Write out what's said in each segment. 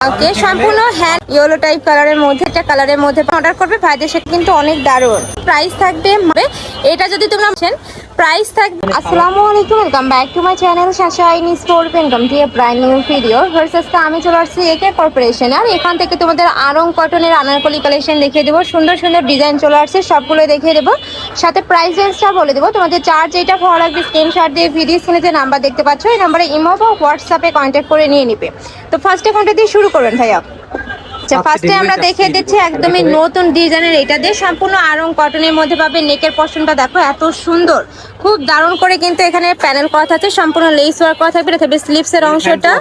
ওকে সম্পূর্ণ hand yellow type কালারের মধ্যে, একটা কালারের মধ্যে অর্ডার করবে। ভাইদের সাথে কিন্তু অনেক দারুণ। প্রাইস থাকবে হবে এটা যদি তোমরা প্রাইস থাকবে। আসসালামু আলাইকুম welcome back to my channel শাশাইনি store welcome to a brand new video versus আমি চলে আসছি একে কর্পোরেশন আর এখান থেকে তোমাদের আরং কটনের আনারকলি কালেকশন দেখিয়ে দেবো। সুন্দর সুন্দর ডিজাইন চলে আসছে সবগুলো দেখিয়ে দেবো। সাথে প্রাইস রেঞ্জটা বলে দেবো। তোমাদের চার্জ যেটা ভালো লাগবে স্ক্রিনশট দিয়ে ভিডিও স্ক্রিনে যে নাম্বার দেখতে পাচ্ছ, এই নাম্বারে ইমো বা হোয়াটসঅ্যাপে কন্ট্যাক্ট করে নিয়ে নিবে। তো ফার্স্টে কোনটা দিয়ে শুরু করবেন, ভাইয়া। আচ্ছা ফার্স্টে আমরা দেখে দিচ্ছি একদমই নতুন ডিজাইনের এটা দিয়ে সম্পূর্ণ আরং কটনের মধ্যে পাবে নেকের পশনটা দেখো এত সুন্দর। খুব দারুণ করে কিন্তু এখানে প্যানেল করা থাকছে সম্পূর্ণ লেস ওয়ার্ক করা থাকবে এটা থাকবে স্লিপসের অংশটা।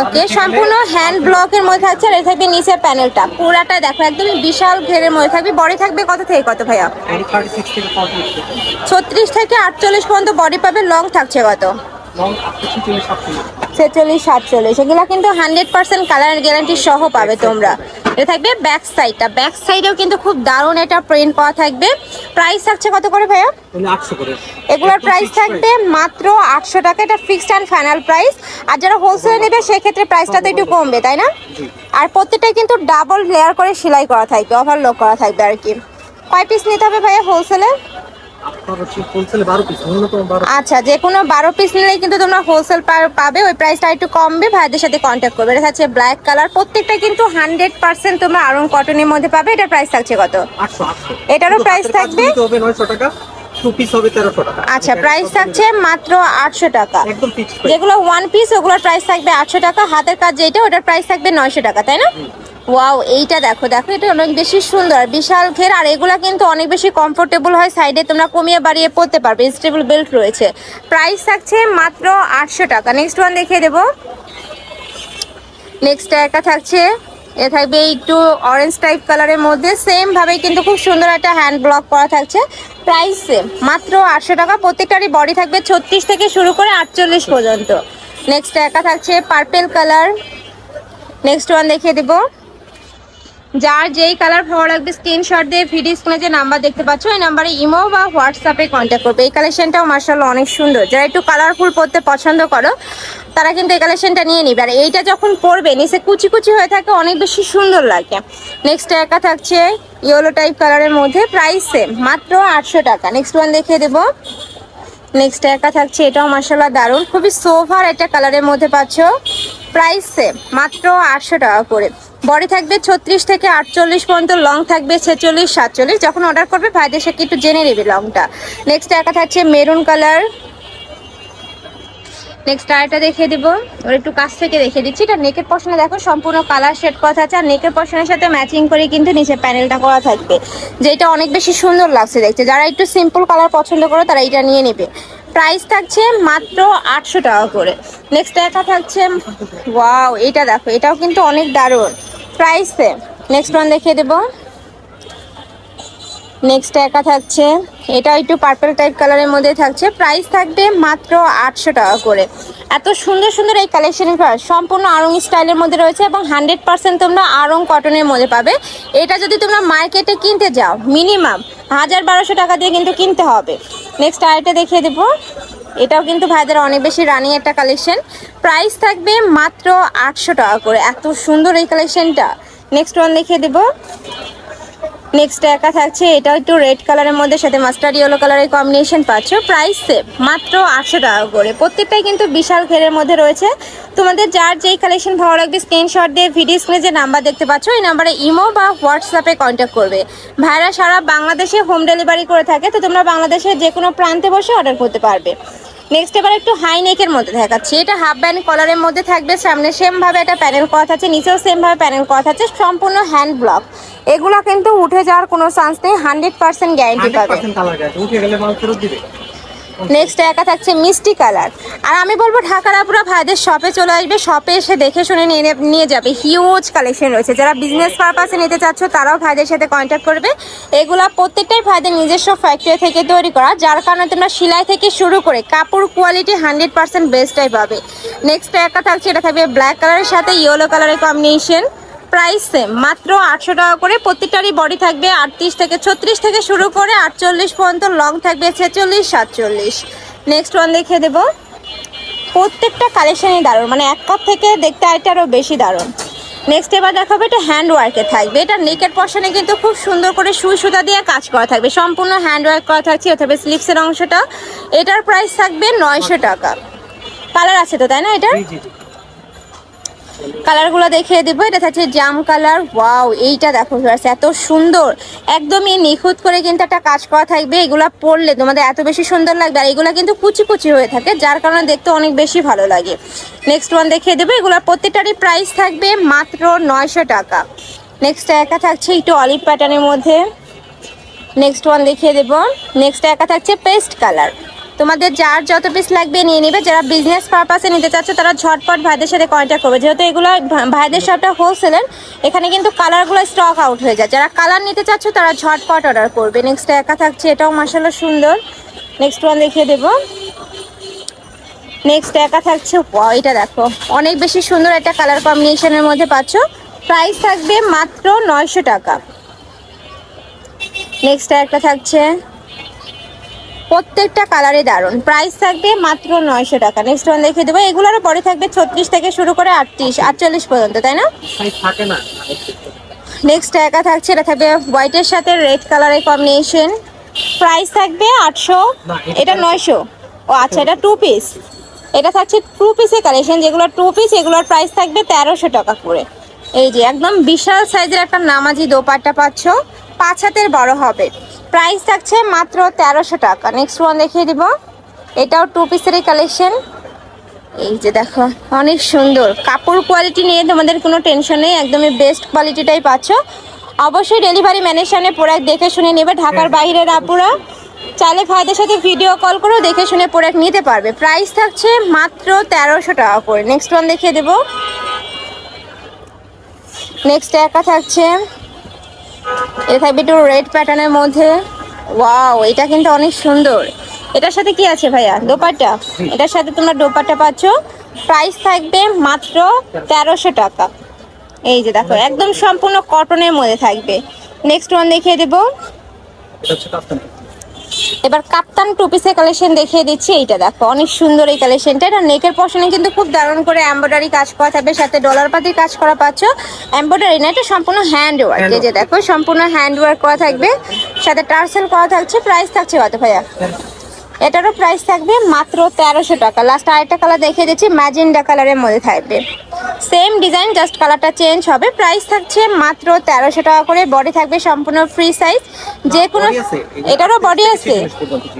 ওকে সম্পূর্ণ হ্যান্ড ব্লকের মধ্যে আছে আর এটা থাকবে নিচের প্যানেলটা পুরাটা দেখো একদমই বিশাল ঘেরের মধ্যে থাকবে। বডি থাকবে কত থেকে কত ভাইয়া? ছত্রিশ থেকে আটচল্লিশ পর্যন্ত বডি পাবে লং থাকছে কত? ছিচল্লিশ সাতচল্লিশ। এগুলো কিন্তু হান্ড্রেড পার্সেন্ট কালার গ্যারান্টি সহ পাবে তোমরা। এটা থাকবে ব্যাক সাইডটা। ব্যাক সাইডেও কিন্তু খুব দারুণ এটা প্রিন্ট করা থাকবে। প্রাইস থাকছে কত করে ভাইয়া? এগুলোর প্রাইস থাকবে মাত্র আটশো টাকা। এটা ফিক্সড অ্যান্ড ফাইনাল প্রাইস আর যারা হোলসেলে নেবে সেক্ষেত্রে প্রাইসটা তো একটু কমবে তাই না? আর প্রত্যেকটাই কিন্তু ডাবল লেয়ার করে সেলাই করা থাকবে ওভারলক করা থাকবে আর কি। কয় পিস নিতে হবে ভাইয়া হোলসেলে আচ্ছা যে কোনো বারো পিস নিলেই কিন্তু তোমরা হোলসেল পাবে ওই প্রাইসটা একটু কমবে ভাইদের সাথে কন্ট্যাক্ট করবে। এটা হচ্ছে ব্ল্যাক কালার প্রত্যেকটা কিন্তু হান্ড্রেড পার্সেন্ট তোমরা আরং কটনের মধ্যে পাবে এটা প্রাইস থাকছে কত? এটারও কাজ থাকবে? টাকা আচ্ছা প্রাইস থাকছে মাত্র আটশো টাকা। যেগুলো ওয়ান পিস ওগুলোর প্রাইস থাকবে আটশো টাকা হাতের কাজ যেটা ওটার প্রাইস থাকবে নয়শো টাকা তাই না? ওয়াও এইটা দেখো দেখো, এটা অনেক বেশি সুন্দর, বিশাল ঘের, আর এগুলা কিন্তু অনেক বেশি কমফোর্টেবল হয় সাইডে তোমরা কমিয়ে বাড়িয়ে পড়তে পারবে স্টেবল বেল্ট রয়েছে। প্রাইস থাকছে মাত্র আটশো টাকা। নেক্সট ওয়ান দেখিয়ে দেবো। নেক্সট একটা থাকছে, এ থাকবে একটু অরেঞ্জ টাইপ কালারের মধ্যে সেম ভাবে কিন্তু খুব সুন্দর একটা হ্যান্ড ব্লক করা থাকছে। প্রাইস সেম মাত্র আটশো টাকা। প্রত্যেকটারই বডি থাকবে ছত্রিশ থেকে শুরু করে আটচল্লিশ পর্যন্ত। নেক্সট একা থাকছে পার্পেল কালার নেক্সট ওয়ান দেখিয়ে দেবো। যার যেই কালার ভালো লাগবে স্ক্রিনশট দিয়ে ভিডিও স্ক্রিনে যে নাম্বার দেখতে পাচ্ছ এই নাম্বারে ইমো বা হোয়াটসঅ্যাপে কন্ট্যাক্ট করবে। এই কালেকশনটাও মার্শাল্লাহ অনেক সুন্দর। যারা একটু কালারফুল পরতে পছন্দ করো, তারা কিন্তু এই কালেকশনটা নিয়ে নিবে। আর এইটা যখন পরবে, নিচে কুচি কুচি হয়ে থাকে, অনেক বেশি সুন্দর লাগে। নেক্সট একা থাকছে ইয়েলো টাইপ কালারের মধ্যে প্রাইস সেম মাত্র আটশো টাকা। নেক্সট ওয়ান দেখিয়ে দেবো। নেক্সট একা থাকছে, এটাও মার্শাল্লাহ দারুণ। খুবই সোভার একটা কালারের মধ্যে পাচ্ছ। প্রাইস সেম মাত্র আটশো টাকা করে। বডি থাকবে ছত্রিশ থেকে আটচল্লিশ পর্যন্ত লং থাকবে ছেচল্লিশ, সাতচল্লিশ। যখন অর্ডার করবে, ভাইদের সাথে একটু জেনে নেবে লংটা নেক্সট একা থাকছে মেরুন কালার নেক্সট আরেকটা দেখিয়ে দেবো। ওর একটু কাছ থেকে দেখিয়ে দিচ্ছি। এটা নেকের পশনে দেখো, সম্পূর্ণ কালার শেড করা আছে আর নেকের পশনের সাথে ম্যাচিং করে কিন্তু নিচে প্যানেলটা করা থাকবে। যেটা অনেক বেশি সুন্দর লাগছে দেখতে। যারা একটু সিম্পল কালার পছন্দ করো, তারা এটা নিয়ে নেবে। প্রাইস থাকছে মাত্র আটশো টাকা করে। নেক্সট একা থাকছে ওয়াও এটা দেখো, এটাও কিন্তু অনেক দারুণ। প্রাইস নেক্সট ওয়ান দেখিয়ে দেবো। নেক্সট একা থাকছে এটা একটু পার্পল টাইপ কালারের মধ্যে থাকছে। প্রাইস থাকবে মাত্র আটশো টাকা করে। এত সুন্দর সুন্দর এই কালেকশনের সম্পূর্ণ আরং স্টাইলের মধ্যে রয়েছে এবং হান্ড্রেড পার্সেন্ট তোমরা আরং কটনের মধ্যে পাবে। এটা যদি তোমরা মার্কেটে কিনতে যাও মিনিমাম হাজার বারোশো টাকা দিয়ে কিন্তু কিনতে হবে। নেক্সট আরেকটা দেখিয়ে দেবো। এটাও কিন্তু ভাইদের অনেক বেশি রানিং একটা কালেকশন প্রাইস থাকবে মাত্র আটশো টাকা করে। এত সুন্দর এই কালেকশনটা নেক্সট ওয়ান দেখিয়ে দেবো। নেক্সট একা থাকছে, এটাও একটু রেড কালারের মধ্যে, সাথে মাস্টার্ড ইয়েলো কালারের কম্বিনেশন পাচ্ছ। প্রাইস সেম মাত্র আটশো টাকা করে। প্রত্যেকটাই কিন্তু বিশাল ঘেরের মধ্যে রয়েছে। তোমাদের যার যেই কালেকশন ভালো লাগবে স্ক্রিনশট দিয়ে ভিডিও স্ক্রিনে যে নাম্বার দেখতে পাচ্ছ, এই নাম্বারে ইমো বা হোয়াটসঅ্যাপে কন্ট্যাক্ট করবে। ভাইরা সারা বাংলাদেশে হোম ডেলিভারি করে থাকে, তো তোমরা বাংলাদেশের যে কোনো প্রান্তে বসে অর্ডার করতে পারবে। নেক্সট এবার একটু হাই নেকের মধ্যে দেখাচ্ছি। এটা হাফ ব্যান্ড কলারের মধ্যে থাকবে, সামনে সেমভাবে একটা প্যানেল করা আছে, নিচেও সেমভাবে প্যানেল করা আছে, সম্পূর্ণ হ্যান্ড ব্লক এগুলো কিন্তু উঠে যাওয়ার কোনো চান্স নেই হান্ড্রেড পার্সেন্ট গ্যারেন্টি পাবে। নেক্সট একা থাকছে মিষ্টি কালার আর আমি বলব ঢাকার আপুরা ভাইদের শপে চলে আসবে। শপে এসে দেখে শুনে নিয়ে নিয়ে যাবে। হিউজ কালেকশন রয়েছে। যারা বিজনেস পারপাসে নিতে চাচ্ছ, তারাও ভাইদের সাথে কন্ট্যাক্ট করবে। এগুলা প্রত্যেকটাই ভাইদের নিজস্ব ফ্যাক্টরি থেকে তৈরি করা, যার কারণে তোমরা সেলাই থেকে শুরু করে কাপড় কোয়ালিটি হান্ড্রেড পার্সেন্ট বেস্টটাই পাবে। নেক্সট একা থাকছে, এটা থাকবে ব্ল্যাক কালারের সাথে ইয়েলো কালারের কম্বিনেশন প্রাইস সেম মাত্র আটশো টাকা করে প্রত্যেকটারই বডি থাকবে আটত্রিশ থেকে ছত্রিশ থেকে শুরু করে আটচল্লিশ পর্যন্ত লং থাকবে ছেচল্লিশ, সাতচল্লিশ। নেক্সট ওয়ান দেখিয়ে দেবো। প্রত্যেকটা কালেকশনই দারুণ মানে এক কাপ থেকে দেখতে আরেকটা আরও বেশি দারুণ। নেক্সট এবার দেখাবো এটা হ্যান্ড ওয়ার্কে থাকবে। এটা নেকের পশনে কিন্তু খুব সুন্দর করে সুই সুতা দিয়ে কাজ করা থাকবে। সম্পূর্ণ হ্যান্ড ওয়ার্ক করা থাকছে, অথবা স্লিপসের অংশটা এটার প্রাইস থাকবে নয়শো টাকা। কালার আছে তো, তাই না এটা? কালারগুলো দেখিয়ে দেবো, এটা থাকছে জাম কালার ওয়াও এইটা দেখো এত সুন্দর। একদমই নিখুঁত করে কিন্তু একটা কাজ করা থাকবে, এগুলা পরলে তোমাদের এত বেশি সুন্দর লাগবে। আর এগুলা কিন্তু কুচি কুচি হয়ে থাকে, যার কারণে দেখতে অনেক বেশি ভালো লাগে। নেক্সট ওয়ান দেখিয়ে দেবো এগুলোর প্রত্যেকটারই প্রাইস থাকবে মাত্র নয়শো টাকা। নেক্সট একা থাকছে একটু অলিভ প্যাটার্নের মধ্যে। নেক্সট ওয়ান দেখিয়ে দেবো নেক্সট একা থাকছে পেস্ট কালার তোমাদের যার যত পিস লাগবে নিয়ে নেবে। যারা বিজনেস পারপাসে নিতে চাচ্ছে, তারা ঝটপট ভাইদের সাথে কন্ট্যাক্ট করবে। যেহেতু এগুলো ভাইদের শপটা হোলসেলের এখানে কিন্তু কালারগুলো স্টক আউট হয়ে যায়। যারা কালার নিতে চাচ্ছ, তারা ঝটপট অর্ডার করবে। নেক্সট একা থাকছে, এটাও মাসাল্লাহ সুন্দর। নেক্সট ওয়ান দেখিয়ে দেবো। নেক্সট একা থাকছে এটা দেখো। অনেক বেশি সুন্দর একটা কালার কম্বিনেশনের মধ্যে পাচ্ছ। প্রাইস থাকবে মাত্র নয়শো টাকা। নেক্সট একটা থাকছে। প্রত্যেকটা কালারে দারুণ। প্রাইস থাকবে মাত্র নয়শো টাকা। নেক্সট ওয়ান দেখিয়ে দেবো। এগুলোরও পরে থাকবে ছত্রিশ থেকে শুরু করে আটত্রিশ আটচল্লিশ পর্যন্ত তাই না? নেক্সট একা থাকছে এটা থাকবে হোয়াইটের সাথে রেড কালারের কম্বিনেশন প্রাইস থাকবে আটশো এটা- এটা নয়শো। ও আচ্ছা এটা টু পিস এটা থাকছে টু পিসের কালেকশন যেগুলো টু পিস এগুলোর প্রাইস থাকবে তেরোশো টাকা করে। এই যে একদম বিশাল সাইজের একটা নামাজি দোপাট্টা পাচ্ছ। পাঁচ হাতের বড় হবে। প্রাইস থাকছে মাত্র তেরোশো টাকা। নেক্সট ওয়ান দেখিয়ে দিব। এটাও টু পিসেরই কালেকশন এই যে দেখো অনেক সুন্দর। কাপড় কোয়ালিটি নিয়ে তোমাদের কোনো টেনশন নেই একদমই বেস্ট কোয়ালিটিটাই পাচ্ছ। অবশ্যই ডেলিভারি ম্যানের সামনে প্রোডাক্ট দেখে শুনে নেবে ঢাকার বাইরের আপুরা। চাইলে ভাইদের সাথে ভিডিও কল করেও দেখে শুনে প্রোডাক্ট নিতে পারবে। প্রাইস থাকছে মাত্র তেরোশো টাকা করে। নেক্সট ওয়ান দেখিয়ে দেবো। নেক্সট একা থাকছে এটা থাকবে একটু রেড প্যাটার্নের মধ্যে। ওয়াও এটা কিন্তু অনেক সুন্দর। এটার সাথে কি আছে ভাইয়া? দোপাট্টা? এটার সাথে তোমরা দোপাট্টা পাচ্ছ। প্রাইস থাকবে মাত্র তেরোশো টাকা। এই যে দেখো একদম সম্পূর্ণ কটনের মধ্যে থাকবে। নেক্সট ওয়ান দেখিয়ে দেবো। এবার কাপ্তান টু পিসের কালেকশন দেখিয়ে দিচ্ছি এইটা দেখো অনেক সুন্দর এই কালেকশনটা এটা নেকের পশনে কিন্তু খুব দারুণ করে এমব্রয়ডারি কাজ করা থাকবে সাথে ডলার পাতি কাজ করা পাচ্ছ। এমব্রয়ডারি না এটা সম্পূর্ণ হ্যান্ড ওয়ার্ক এই যে দেখো সম্পূর্ণ হ্যান্ড ওয়ার্ক করা থাকবে। সাথে টার্সেল করা থাকছে প্রাইস থাকছে কত ভাইয়া? এটারও প্রাইস থাকবে মাত্র তেরোশো টাকা। লাস্ট আরেকটা কালার দেখিয়ে দিচ্ছি ম্যাজেন্ডা কালারের মধ্যে থাকবে। সেম ডিজাইন জাস্ট কালারটা চেঞ্জ হবে। প্রাইস থাকছে মাত্র তেরোশো টাকা করে। বডি থাকবে সম্পূর্ণ ফ্রি সাইজ যে কোনো এটারও বডি আছে।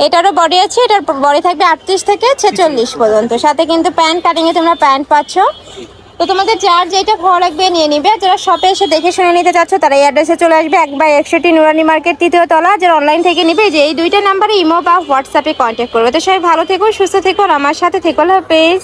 এটারও বডি আছে। এটার বডি থাকবে আটত্রিশ থেকে ছেচল্লিশ পর্যন্ত। সাথে কিন্তু প্যান্ট কাটিংয়ে তোমরা প্যান্ট পাচ্ছ। তো তোমাদের যার যেটা ভালো লাগবে নিয়ে নিবে। যারা শপে এসে দেখে শুনে নিতে চাচ্ছ তারা এই অ্যাড্রেসে চলে আসবে। এক বাই একষট্টি নুরানি মার্কেট তৃতীয় তলা। যারা অনলাইন থেকে নিবে যে এই দুইটা নাম্বারে ইমো বা হোয়াটসঅ্যাপে কন্ট্যাক্ট করবে। তো সবাই ভালো থেকো সুস্থ থেকো। আমার সাথে থেকো। পেজ